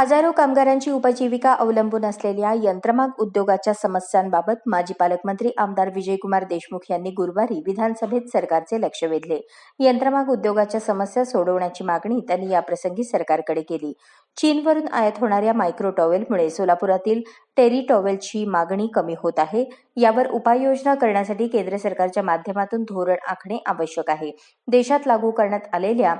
हजारो कामगारांची उपजीविका अवलंबून असलेल्या यंत्रमाग उद्योगाच्या समस्यांबाबत माजी पालकमंत्री आमदार विजयकुमार देशमुख यांनी गुरुवारी विधानसभेत सरकारचे लक्ष वेधले. यंत्रमाग उद्योगाच्या समस्या सोडवण्याची मागणी त्यांनी याप्रसंगी सरकारकडे केली. चीनवरून आयात होणाऱ्या मायक्रो टॉवेलमुळे सोलापुरातील टेरी टॉवेलची मागणी कमी होत आहे. यावर उपाययोजना करण्यासाठी केंद्र सरकारच्या माध्यमातून धोरण आखणे आवश्यक आहे. देशात लागू करण्यात आलेल्या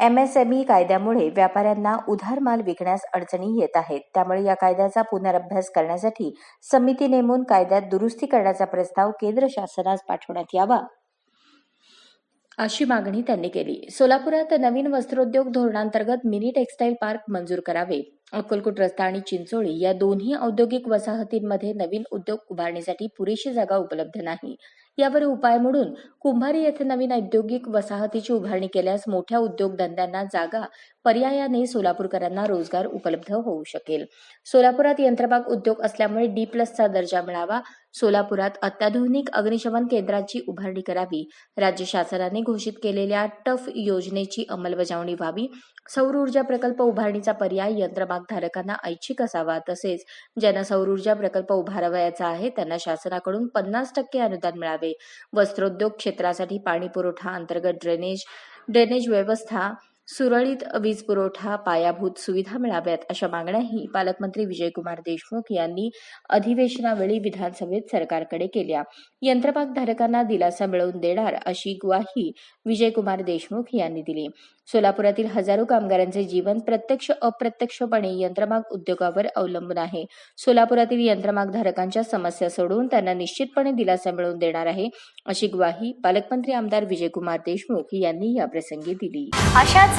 एमएसएमई कायद्यामुळे व्यापाऱ्यांना उधार माल विकण्यास अडचणी येत आहेत. त्यामुळे या कायद्याचा पुनरअभ्यास करण्यासाठी समिती नेमून कायद्यात दुरुस्ती करण्याचा प्रस्ताव केंद्र शासनास पाठवण्यात यावा. अशी मागणी त्यांनी केली. सोलापुरात नवीन वस्त्रोद्योग धोरणांतर्गत मिनी टेक्स्टाईल पार्क मंजूर करावे. अक्कलकोट रस्ता आणि चिंचोळी या दोन्ही औद्योगिक वसाहतींमध्ये नवीन उद्योग उभारण्यासाठी पुरेशी जागा उपलब्ध नाही. यावर उपाय म्हणून कुंभारी येथे नवीन औद्योगिक वसाहतीची उभारणी केल्यास मोठ्या उद्योगधंद्यांना जागा पर्यायाने सोलापूरकरांना रोजगार उपलब्ध होऊ शकेल. सोलापुरात यंत्रबाग उद्योग असल्यामुळे डी प्लसचा दर्जा मिळावा. सोलापुरात अत्याधुनिक अग्निशमन केंद्राची उभारणी करावी. राज्य शासनाने घोषित केलेल्या टफ योजनेची अंमलबजावणी व्हावी. सौर ऊर्जा प्रकल्प उभारणीचा पर्याय यंत्रबाग भागधारकांना ऐच्छिक असावा. तसेच ज्यांना सौर ऊर्जा प्रकल्प उभारावयाचा आहे त्यांना शासनाकडून पन्नास टक्के अनुदान मिळावे. वस्त्रोद्योग क्षेत्रासाठी पाणी पुरवठा अंतर्गत ड्रेनेज ड्रेनेज व्यवस्था सुरळीत वीज पुरवठा पायाभूत सुविधा मिळाव्यात अशा मागण्याही पालकमंत्री विजयकुमार देशमुख यांनी अधिवेशनावेळी विधानसभेत सरकारकडे केल्या. यंत्रमाग धारकांना दिलासा मिळवून देणार अशी ग्वाही विजयकुमार देशमुख यांनी दिली. सोलापुरातील हजारो कामगारांचे जीवन प्रत्यक्ष अप्रत्यक्षपणे यंत्रमाग उद्योगावर अवलंबून आहे. सोलापुरातील यंत्रमाग धारकांच्या समस्या सोडवून त्यांना निश्चितपणे दिलासा मिळवून देणार आहे अशी ग्वाही पालकमंत्री आमदार विजयकुमार देशमुख यांनी याप्रसंगी दिली. अशाच